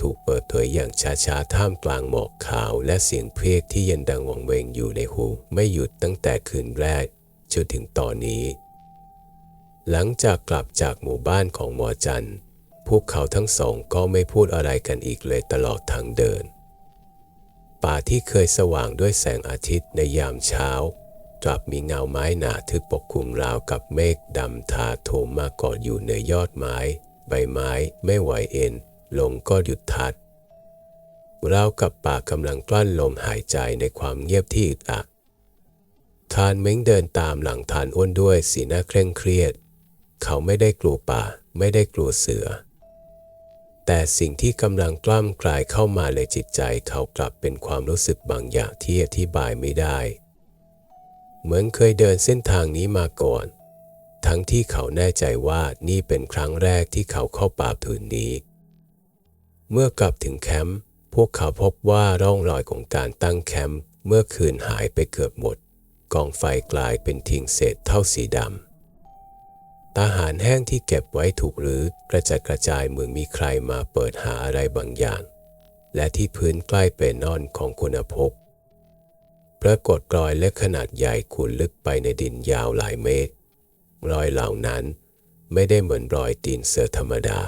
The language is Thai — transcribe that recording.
ถูกเปิดเผยอย่างช้าๆ ท่ามกลางหมอกขาว และเสียงเพลงที่เย็นดังวังเวงอยู่ในหู ไม่หยุดตั้งแต่คืนแรกจนถึงตอนนี้ หลังจากกลับจากหมู่บ้านของหมอจันพวกเขาทั้งสองก็ไม่พูดอะไรกันอีกเลยตลอดทางเดิน ป่าที่เคยสว่างด้วยแสงอาทิตย์ในยามเช้ากลับมีเงาไม้หนาทึบปกคลุมราวกับเมฆดำทาโถมมากาะอยู่เหนือยอดไม้ ใบไม้ไม่ไหวเอ็น ลงก็หยุดทัดเรากับป่ากำลังกลั้นลมหายใจในความเงียบที่อึดอัดทานเม้งเดินตามหลังทานอ้วนด้วยสีหน้าเคร่งเครียด เขาไม่ได้กลัวป่า ไม่ได้กลัวเสือ แต่สิ่งที่กำลังกล้ำกลายเข้ามาในจิตใจเขากลับเป็นความรู้สึกบางอย่างที่อธิบายไม่ได้ เหมือนเคยเดินเส้นทางนี้มาก่อน ทั้งที่เขาแน่ใจว่านี่เป็นครั้งแรกที่เขาเข้าป่าผืนนี้ เมื่อกลับถึงแคมป์พวกเขาพบว่าร่องรอยของการตั้งแคมป์เมื่อคืนหายไปเกือบหมด กองไฟกลายเป็นทิ้งเศษเท่าสีดำตาหารแห้งที่เก็บไว้ถูกหรือกระจัดกระจายเหมือนมีใครมาเปิดหาอะไรบางอย่าง และที่พื้นใกล้เป็นนอนของคุณภพปรากฏรอยเล็กขนาดใหญ่ขุดลึกไปในดินยาวหลายเมตร รอยเหล่านั้นไม่ได้เหมือนรอยตีนเสือธรรมดา